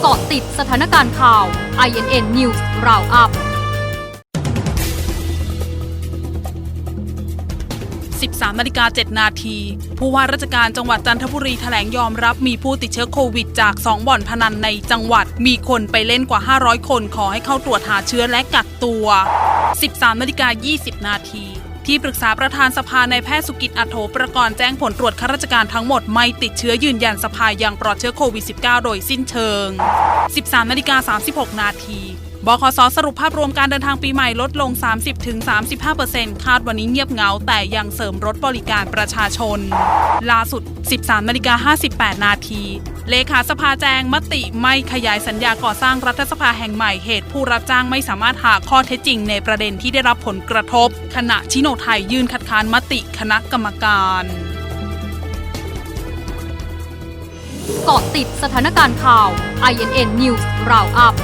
เกาะติดสถานการณ์ข่าว INN News Roundup 13นาฬิกา7นาที ผู้ว่าราชการจังหวัดจันทบุรีแถลงยอมรับมีผู้ติดเชื้อโควิดจาก 2 บ่อนพนันในจังหวัด มีคนไปเล่นกว่า 500 คนขอให้เข้าตรวจหาเชื้อและกักตัว 13นาฬิกา20 นาที ที่ปรึกษาประธานสภาในแพทย์สุกิจอัโถประกรณ์แจ้งผลตรวจข้าราชการทั้งหมดไม่ติดเชื้อยืนยันสภายังปลอดเชื้อโควิด -19 โดยสิ้นเชิง 13นาฬิกา36 นาที บคสสรุปภาพรวมการเดินทางปีใหม่ลดลง 30-35%คาดวันนี้เงียบเหงา แต่ยังเสริมรถบริการประชาชน ล่าสุด 13นาฬิกา58 นาที เลขาสภาแจงมติไม่ขยายสัญญาก่อสร้างรัฐสภาแห่งใหม่เหตุผู้รับจ้างไม่สามารถหาข้อเท็จจริงในประเด็นที่ได้รับผลกระทบ ขณะชิโนไทยยื่นคัดค้านมติคณะกรรมการเกาะติดสถานการณ์ข่าว INN News Roundup